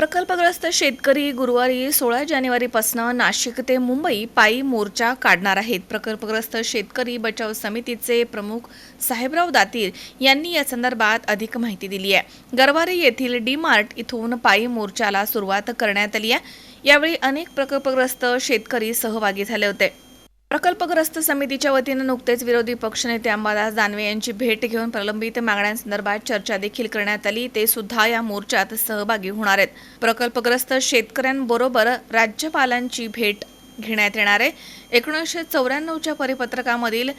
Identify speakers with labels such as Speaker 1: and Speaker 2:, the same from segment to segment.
Speaker 1: प्रकल्पग्रस्त शेतकरी गुरुवारी सोळा जानेवारीपासून नाशिक ते मुंबई पायी मोर्चा काढणार आहेत. प्रकल्पग्रस्त शेतकरी बचाव समितीचे प्रमुख साहेबराव दातीर यांनी या संदर्भात अधिक माहिती दिली आहे. गरवारे येथील डी मार्ट इथून पायी मोर्चाला सुरुवात करण्यात आली आहे. यावेळी अनेक प्रकल्पग्रस्त शेतकरी सहभागी झाले होते. प्रकल्पग्रस्त समितीच्या वतीनं नुकतेच विरोधी पक्षनेते अंबादास दानवे यांची भेट घेऊन प्रलंबित मागण्यांसंदर्भात चर्चा देखील करण्यात आली. ते सुद्धा या मोर्चात सहभागी होणार आहेत. प्रकल्पग्रस्त शेतकऱ्यांबरोबर राज्यपालांची भेट घेण्यात येणार आहे. एकोणीसशे चौऱ्याण्णवच्या परिपत्रकामधील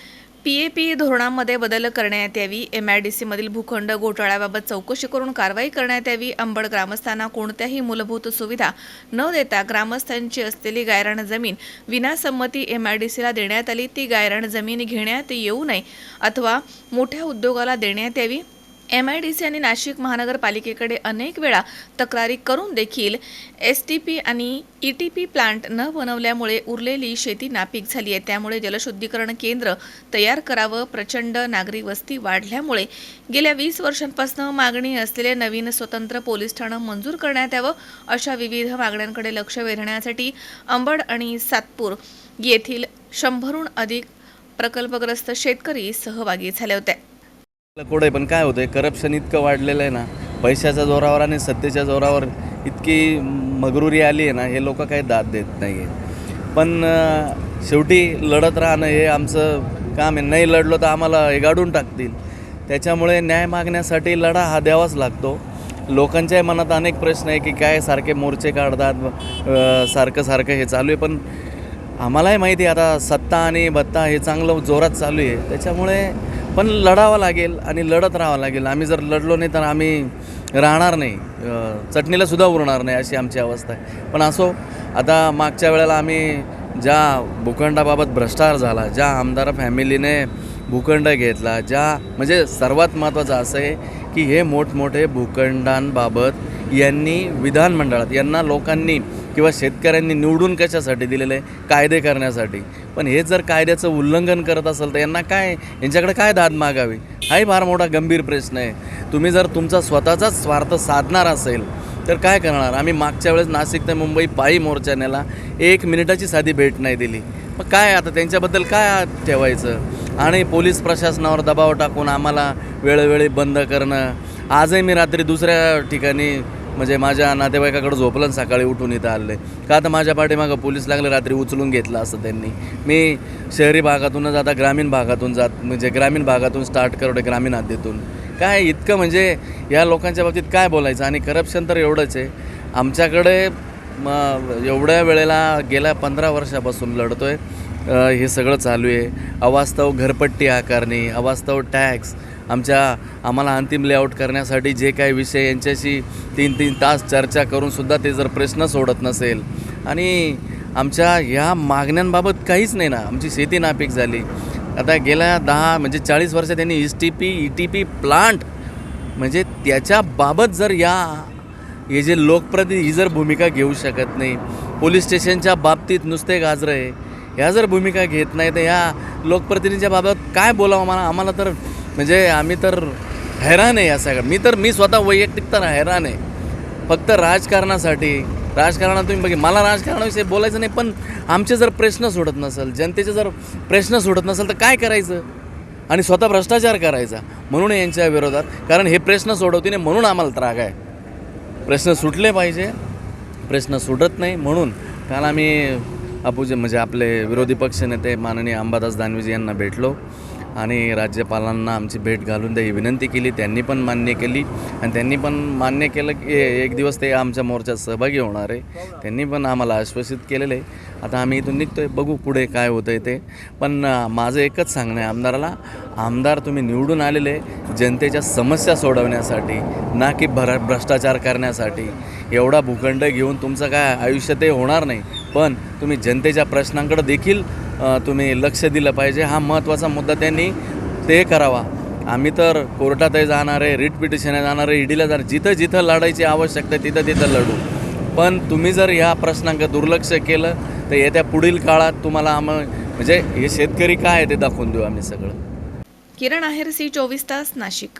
Speaker 1: पी ए पी धोरणामध्ये बदल करण्यात यावी. एम आय डी सीमधील भूखंड घोटाळ्याबाबत चौकशी करून कारवाई करण्यात यावी. अंबड ग्रामस्थांना कोणत्याही मूलभूत सुविधा न देता ग्रामस्थांची असलेली गायराण जमीन विनासंमती एम आय डी सीला देण्यात आली. ती गायराण जमीन घेण्यात येऊ नये अथवा मोठ्या उद्योगाला देण्यात यावी. एम आय डी सी आणि नाशिक महानगरपालिकेकडे अनेक वेळा तक्रारी करून देखील एस टी पी आणि ई टी पी प्लांट न बनवल्यामुळे उरलेली शेती नापीक झाली आहे. त्यामुळे जलशुद्धीकरण केंद्र तयार करावं प्रचंड नागरी वस्ती वाढल्यामुळे गेल्या वीस वर्षांपासून मागणी असलेले नवीन स्वतंत्र पोलीस ठाणं मंजूर करण्यात यावं अशा विविध मागण्यांकडे लक्ष वेधण्यासाठी अंबड आणि सातपूर येथील शंभरहून अधिक प्रकल्पग्रस्त शेतकरी सहभागी झाले होते.
Speaker 2: कोडे पण काय होतंय करप्शन इतकं वाढलेलं आहे ना पैशाच्या जोरावर आणि सत्तेच्या जोरावर इतकी मगरुरी आली आहे ना हे लोक काही दाद देत नाही आहे पण शेवटी लढत राहणं हे आमचं काम आहे. नाही लढलो तर आम्हाला हे गाडून टाकतील. त्याच्यामुळे न्याय मागण्यासाठी लढा हा द्यावाच लागतो. लोकांच्याही मनात अनेक प्रश्न आहे की काय सारखे मोर्चे काढतात सारखं सारखं हे चालू आहे. पण आम्हालाही माहिती आहे आता सत्ता आणि भत्ता हे चांगलं जोरात चालू आहे. त्याच्यामुळे पण लढावं लागेल आणि लढत राहावं लागेल. आम्ही जर लढलो नाही तर आम्ही राहणार नाही. चटणीलासुद्धा उरणार नाही अशी आमची अवस्था आहे. पण असो आता मागच्या वेळेला आम्ही ज्या भूखंडाबाबत भ्रष्टाचार झाला ज्या आमदार फॅमिलीने भूखंड घेतला ज्या म्हणजे सर्वात महत्त्वाचं असं आहे की हे मोठमोठे भूखंडांबाबत यांनी विधानमंडळात यांना लोकांनी किंवा शेतकऱ्यांनी निवडून कशासाठी दिलेलं आहे कायदे करण्यासाठी. पण हे जर कायद्याचं उल्लंघन करत असेल तर यांना काय यांच्याकडे काय दाद मागावी? हाही फार मोठा गंभीर प्रश्न आहे. तुम्ही जर तुमचा स्वतःचाच स्वार्थ साधणार असेल तर काय करणार? आम्ही मागच्या वेळेस नाशिक ते मुंबई पायी मोर्चानेला एक मिनिटाची साधी भेट नाही दिली. मग काय आता? त्यांच्याबद्दल काय ठेवायचं? आणि पोलीस प्रशासनावर दबाव टाकून आम्हाला वेळोवेळी बंद करणं? आजही मी रात्री दुसऱ्या ठिकाणी म्हणजे माझ्या नातेवाईकाकडे झोपलं सकाळी उठून इथं आले. का तर माझ्या पाठीमागं पोलीस लागले रात्री उचलून घेतलं असं त्यांनी. मी शहरी भागातूनच आता ग्रामीण भागातून जात म्हणजे ग्रामीण भागातून स्टार्ट करतो ग्रामीण हद्दीतून. काय इतकं म्हणजे या लोकांच्या बाबतीत काय बोलायचं? आणि करप्शन तर एवढंच आहे. आमच्याकडे मग एवढ्या वेळेला गेल्या पंधरा वर्षापासून लढतो आहे हे सगळं चालू आहे. अवास्तव घरपट्टी आकारणी अवास्तव टॅक्स आमच्या आम्हाला अंतिम लेआउट करण्यासाठी जे काही विषय यांच्याशी तीन तीन तास चर्चा करूनसुद्धा ते जर प्रश्न सोडत नसेल. आणि आमच्या ह्या मागण्यांबाबत काहीच नाही ना. आमची शेती नापीक झाली. आता गेल्या दहा म्हणजे चाळीस वर्षात त्यांनी S T P E T P plant म्हणजे त्याच्याबाबत जर या हे जे लोकप्रतिनिधी ही जर भूमिका घेऊ शकत नाही पोलीस स्टेशनच्या बाबतीत नुसते गाजरं आहे. ह्या जर भूमिका घेत नाही तर ह्या लोकप्रतिनिधीच्या बाबत काय बोलावं? मला आम्हाला तर म्हणजे आम्ही तर हैराण आहे या सगळ्या मी तर मी स्वतः वैयक्तिक तर हैराण आहे. फक्त राजकारणासाठी राजकारणात तुम्ही बघा मला राजकारणाविषयी बोलायचं नाही पण आमचे जर प्रश्न सोडत नसेल जनतेचे जर प्रश्न सोडत नसेल तर काय करायचं? आणि स्वतः भ्रष्टाचार करायचा म्हणून यांच्या विरोधात. कारण हे प्रश्न सोडवते नाही म्हणून आम्हाला त्राग आहे. प्रश्न सुटले पाहिजे प्रश्न सुटत नाही म्हणून. काल आम्ही अपूजे म्हणजे आपले विरोधी पक्षनेते माननीय अंबादास दानवेजी यांना भेटलो आणि राज्यपालांना आमची भेट घालून त्याही विनंती केली. त्यांनी पण मान्य केली आणि त्यांनी पण मान्य केलं की एक दिवस ते आमच्या मोर्चात सहभागी होणार आहे. त्यांनी पण आम्हाला आश्वासित केलेलं आहे. आता आम्ही इथून निघतो आहे बघू पुढे काय होतं आहे ते. पण माझं एकच सांगणं आहे आमदाराला आमदार तुम्ही निवडून आलेले जनतेच्या समस्या सोडवण्यासाठी ना की भर भ्रष्टाचार करण्यासाठी. एवढा भूखंड घेऊन तुमचं काय आयुष्य ते होणार नाही. पण तुम्ही जनतेच्या प्रश्नांकडे देखील तुम्ही लक्ष दिलं पाहिजे. हा महत्त्वाचा मुद्दा त्यांनी ते करावा. आम्ही तर कोर्टातही जाणार आहे रिट पिटिशनला जाणार आहे. ईडीला जाणार जिथं जिथं लढायची आवश्यकता आहे तिथं तिथं लढू. पण तुम्ही जर ह्या प्रश्नांकडे दुर्लक्ष केलं तर येत्या पुढील काळात तुम्हाला आम म्हणजे हे शेतकरी काय आहे ते दाखवून देऊ आम्ही सगळं.
Speaker 1: किरण आहेर सी चोवीस तास नाशिक.